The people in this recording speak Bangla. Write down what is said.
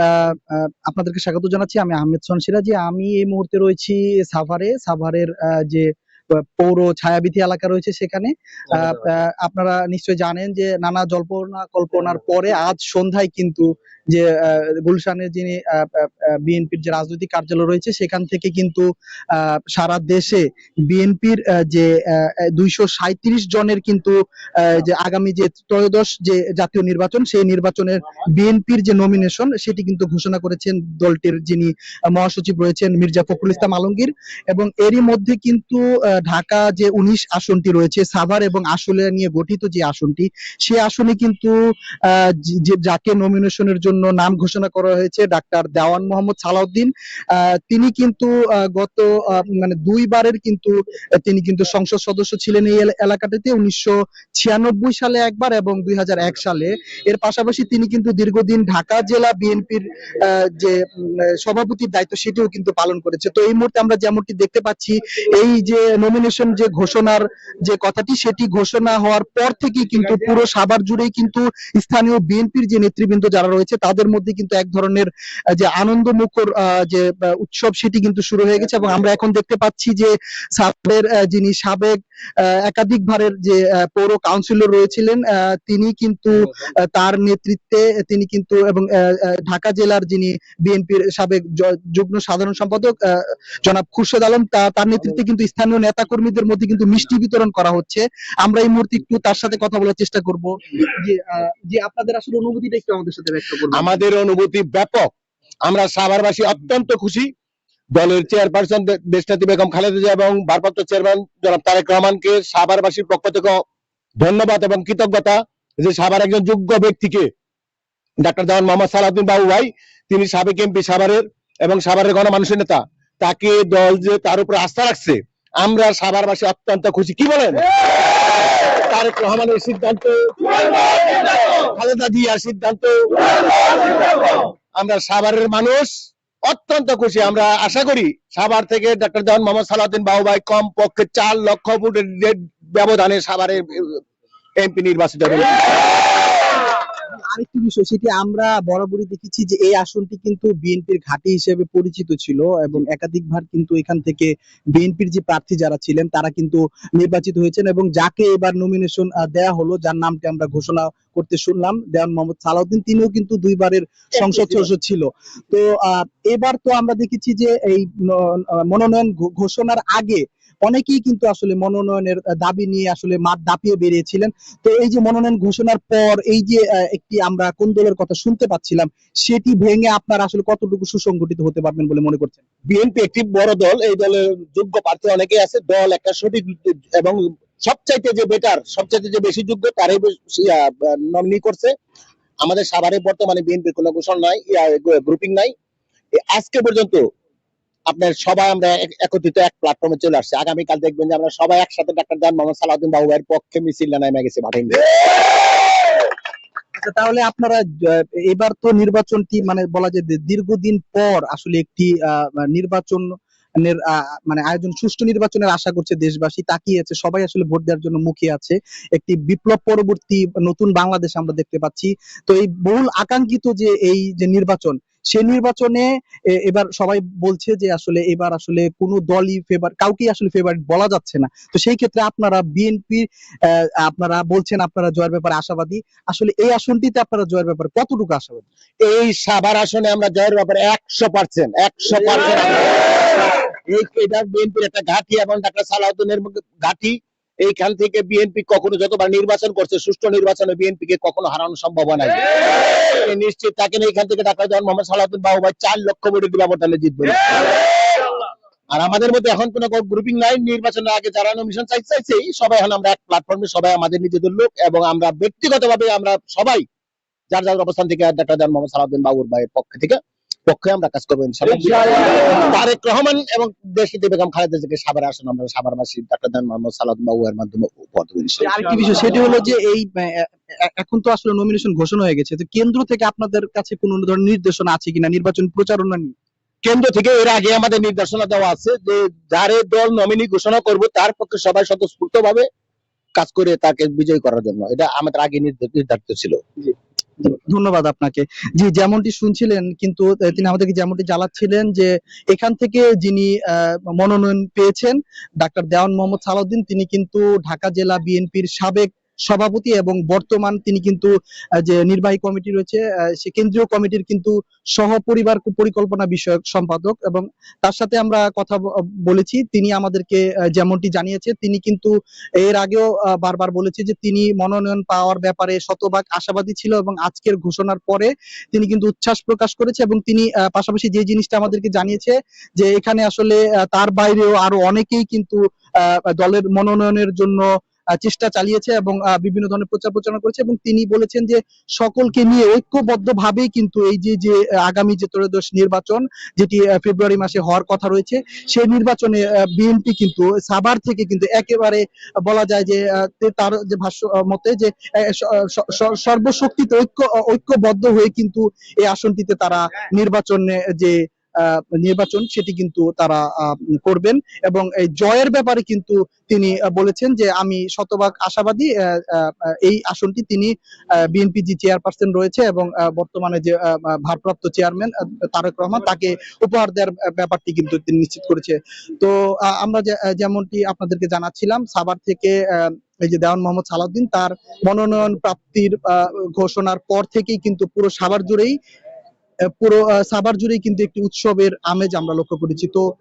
আহ, আপনাদেরকে স্বাগত জানাচ্ছি। আমি আহমেদ সোহান সিরাজি। আমি এই মুহূর্তে রয়েছি সাভারে। সাভারের আহ, যে পৌর ছায়াবিধি এলাকা রয়েছে সেখানে। আপনারা নিশ্চয়ই জানেন যে নানা জল্পনা কল্পনার পরে আজ সন্ধ্যায় কিন্তু যে আহ, গুলশানের যিনি বিএনপির যে রাজনৈতিক কার্যালয় রয়েছে সেখান থেকে কিন্তু সারা দেশে বিএনপির যে দুইশো সাঁইত্রিশ জনের কিন্তু যে আগামী যে ত্রয়োদশ যে জাতীয় নির্বাচন সেই নির্বাচনের বিএনপির যে নমিনেশন সেটি কিন্তু ঘোষণা করেছেন দলটির যিনি মহাসচিব রয়েছেন মির্জা ফখরুল ইসলাম আলমগীর। এবং এরই মধ্যে কিন্তু ঢাকা যে উনিশ আসনটি রয়েছে সাভার এবং আসলে নিয়ে গঠিত যে আসনটি সে আসনে কিন্তু আহ, যে- যে যাকে নমিনেশনের জন্য নাম ঘোষণা করা হয়েছে ডাক্তার দেওয়ান মোহাম্মদ সালাউদ্দিন। তিনি কিন্তু গত মানে দুইবারের কিন্তু, তিনি কিন্তু সংসদ সদস্য ছিলেন এই এলা- এলাকাটিতে উনিশশো ছিয়ানব্বই সালে একবার এবং দুই সালে। এর পাশাপাশি তিনি কিন্তু দীর্ঘদিন ঢাকা জেলা বিএনপির যে সভাপতির দায়িত্ব সেটিও কিন্তু পালন করেছে। তো এই মুহূর্তে আমরা যেমনটি দেখতে পাচ্ছি, এই যে নমিনেশন যে ঘোষণার যে কথাটি, সেটি ঘোষণা হওয়ার পর থেকেই কিন্তু পুরো সাভার জুড়েই কিন্তু স্থানীয় বিএনপির যে নেতৃবৃন্দ যারা রয়েছে তাদের মধ্যে কিন্তু এক ধরনের যে আনন্দ মুখর যে উৎসব সেটি কিন্তু শুরু হয়ে গেছে এবং আমরা এখন দেখতে পাচ্ছি যে আহ, যিনি সাবেক একাধিকবারের যে পৌর কাউন্সিলর রয়েছিলেন তিনি কিন্তু তার নেতৃত্বে তিনি কিন্তু এবং ঢাকা জেলার যিনি বিএনপির সাবেক যুগ্ম সাধারণ সম্পাদক জনাব খুরশেদ আলম তার নেতৃত্বে কিন্তু স্থানীয় নেতা কর্মীদের মধ্যে কিন্তু মিষ্টি বিতরণ করা হচ্ছে। আমরা এই মুহূর্তে একটু তার সাথে কথা বলার চেষ্টা করব। যে আপনাদের আসলে অনুভূতিটা একটু আমাদের সাথে ব্যক্ত করবেন। আমাদের অনুভূতি ব্যাপক। আমরা সাভারবাসী অত্যন্ত খুশি। দলের চেয়ারপারসন দেশনাথী বেগম খালেদা জিয়া এবং ভারপ্রাপ্ত চেয়ারম্যান জনাব তারেক রহমানকে সাভারবাসীর পক্ষ থেকে ধন্যবাদ এবং কৃতজ্ঞতা যে সাভার একজন যোগ্য ব্যক্তিকে ডাক্তার দেওয়ান মোহাম্মদ সালাউদ্দিন বাবু ভাই তিনি সাবেক এমপি সাভারের এবং সাভারের গণমানুষের নেতা তাকে দল যে তার উপর আস্থা রাখছে আমরা সাভারবাসী অত্যন্ত খুশি। কি বলেন? তারেক রহমানের সিদ্ধান্ত, খালেদা জিয়ার সিদ্ধান্ত। আমরা সাভারের মানুষ, অত্যন্ত খুশি। আমরা আশা করি সাভার থেকে ডাক্তার জাহান মোহাম্মদ সালাউদ্দিন বাহুবাই কম পক্ষে চার লক্ষ ভোটের ব্যবধানে সাভারে এমপি নির্বাচিত হবে আরেকটি বিষয় সেটি আমরা বরাবরই দেখেছি যে এই আসনটি কিন্তু বিএনপির ঘাঁটি হিসেবে পরিচিত ছিল এবং একাধিকবার কিন্তু এখান থেকে বিএনপির যে প্রার্থী যারা ছিলেন তারা কিন্তু নির্বাচিত হয়েছেন এবং যাকে এবার নমিনেশন দেয়া হলো যার নামটি আমরা ঘোষণা করতে শুনলাম দেওয়ান মোহাম্মদ সালাউদ্দিন তিনিও কিন্তু দুইবারের সংসদ সদস্য ছিল। তো আহ, এবার তো আমরা দেখেছি যে এই মনোনয়ন ঘোষণার আগে অনেকেই কিন্তু আসলে মনোনয়নের দাবি নিয়ে আসলে মাঠ দাপিয়ে বেরিয়েছিলেন। তো এই যে মনোনয়ন ঘোষণার পর এই যে একটি আমরা কোন দলের কথা শুনতে পাচ্ছিলাম, সেটি ভেঙে আপনার আসলে কতটুকু সুসংগঠিত হতে পারবেন বলে মনে করছেন? বিএনপি একটি বড় দল, এই দলের যোগ্য প্রার্থী অনেকেই আছে। দল একটা সঠিক এবং সবচাইতে যে বেটার সবচাইতে যে বেশি যোগ্য, তারাই নমিনি করছে। আমাদের সাভারে বর্তমানে বিএনপি কোনো ঘোষণা নাই গ্রুপিং নাই। আজকে পর্যন্ত আপনার সবাই আমরা একত্রিত এক প্ল্যাটফর্মে চলে আসছে। আগামীকাল দেখবেন যে আমরা সবাই একসাথে ডাক্তার দেন মোহাম্মদ সালাউদ্দিন বাবু ভাইয়ের পক্ষে মিছিল নেমে গেছে আচ্ছা তাহলে আপনারা এবার তো নির্বাচনটি মানে বলা যায় দীর্ঘদিন পর আসলে একটি নির্বাচন মানে আয়োজন, সুষ্ঠু নির্বাচনের আশা করছে দেশবাসী তাকিয়ে আছে সবাই আসলে ভোট দেওয়ার জন্য মুখিয়ে আছে। একটি বিপ্লব পরবর্তী নতুন বাংলাদেশ আমরা দেখতে পাচ্ছি। তো এই বহুল আকাঙ্ক্ষিত যে এই যে নির্বাচন সেই নির্বাচনে এবার সবাই বলছে যে আসলে এবার আসলে কোনো দলই ফেভার কাউকেই আসলে ফেভারিট বলা যাচ্ছে না। তো সেই ক্ষেত্রে আপনারা বিএনপি আপনারা বলছেন আপনারা জয়ের ব্যাপারে আশাবাদী। আসলে এই আসনটিতে আপনারা জয়ের ব্যাপারে কতটুকু আশাবাদী? এই সাভার আসনে আমরা জয়ের ব্যাপারে একশো পার্সেন্ট একশো পার্সেন্ট এটা বিএনপির একটা ঘাঁটি এবং ডাক্তার মধ্যে ঘাঁটি এইখান থেকে বিএনপি কখনো যতবার নির্বাচন করছে, সুষ্ঠু নির্বাচনে বিএনপি কে কখনো হারানো সম্ভব হয় নাই নিশ্চিত থাকেন এইখান থেকে ডাক্তার জন মোহাম্মদ সালাউদ্দিন বাবু ভাই চার লক্ষ ভোটের ব্যবধানে জিতবে। আর আমাদের মধ্যে এখন কোনো গ্রুপিং নাই, নির্বাচনের আগে যারা নমিশন চাইছে চাইছে সবাই এখন আমরা এক প্ল্যাটফর্মে সবাই আমাদের নিজেদের লোক এবং আমরা ব্যক্তিগতভাবে আমরা সবাই যার যার অবস্থান থেকে ডাক্তার মোহাম্মদ সালাউদ্দিন বাবুর ভাইয়ের পক্ষ থেকে পক্ষে আমরা কাজ করব তারেক রহমান এবং দেশনীতি বেগম খালেদা জিয়াকে সাভার আসন আমরা সাভারবাসী ডাক্তার জান মোহাম্মদ সালাউদ্দিন বাবু মাধ্যমে উপহার আরেকটি বিষয়? সেটি হলো যে এই এখন তো আসলে নমিনেশন ঘোষণা হয়ে গেছে তো কেন্দ্র থেকে আপনাদের কাছে কোনো ধরনের নির্দেশনা আছে কিনা? নির্বাচন প্রচারণা নিয়ে? কেন্দ্র থেকে এর আগে আমাদের নির্দেশনা দেওয়া আছে যে যারে দল নমিনি ঘোষণা করব তার পক্ষে সবাই স্বতঃস্ফূর্ত ভাবে কাজ করে তাকে বিজয় করার জন্য। এটা আমাদের আগে নির্ধারিত ছিল। ধন্যবাদ আপনাকে। জি, যেমনটি শুনছিলেন কিন্তু তিনি আমাদেরকে যেমনটি জ্বালাচ্ছিলেন যে, এখান থেকে যিনি মনোনয়ন পেয়েছেন, ডাক্তার দেওয়ান মোহাম্মদ সালাউদ্দিন, তিনি কিন্তু ঢাকা জেলা বিএনপির সাবেক সভাপতি এবং বর্তমান তিনি কিন্তু যে নির্বাহী কমিটি রয়েছে সে কেন্দ্রীয় কমিটির কিন্তু সহপরিবার পরিকল্পনা বিষয়ক সম্পাদক এবং তার সাথে আমরা কথা বলেছি। তিনি আমাদেরকে যেমনটি জানিয়েছে, তিনি কিন্তু এর আগেও বারবার বলেছে যে তিনি মনোনয়ন পাওয়ার ব্যাপারে শতভাগ আশাবাদী ছিল এবং আজকের ঘোষণার পরে তিনি কিন্তু উচ্ছ্বাস প্রকাশ করেছে এবং তিনি পাশাপাশি যে জিনিসটা আমাদেরকে জানিয়েছে যে এখানে আসলে তার বাইরেও আরও অনেকেই কিন্তু দলের মনোনয়নের জন্য চেষ্টা চালিয়েছে এবং বিভিন্ন ধরনের প্রচার প্রচারণা করেছে এবং তিনি বলেছেন যে সকলকে নিয়ে ঐক্যবদ্ধ ভাবেই কিন্তু এই যে যে আগামী যে ত্রয়োদশ নির্বাচন যেটি ফেব্রুয়ারি মাসে হওয়ার কথা রয়েছে সেই নির্বাচনে বিএনপি কিন্তু সাভার থেকে কিন্তু একেবারে বলা যায় যে তার যে ভাষ্য মতে যে সর্বশক্তিতে ঐক্য ঐক্যবদ্ধ হয়ে কিন্তু এই আসনটিতে তারা নির্বাচনে যে নির্বাচন সেটি কিন্তু তারা করবেন এবং এই জয়ের ব্যাপারে কিন্তু তিনি বলেছেন যে আমি শতভাগ আশাবাদী এই আসনটি তিনি বিএনপি যে চেয়ারপারসন রয়েছে এবং বর্তমানে যে ভারপ্রাপ্ত চেয়ারম্যান তারেক রহমান, তাকে উপহার দেওয়ার ব্যাপারটি কিন্তু তিনি নিশ্চিত করেছে। তো আমরা যেমনটি আপনাদেরকে জানাচ্ছিলাম, সাভার থেকে এই যে দেওয়ান মোহাম্মদ সালাউদ্দিন, তার মনোনয়ন প্রাপ্তির ঘোষণার পর থেকেই কিন্তু পুরো সাভার জুড়েই পুরো সাভার জুড়েই কিন্তু একটি উৎসবের আমেজ আমরা লক্ষ্য করেছি। তো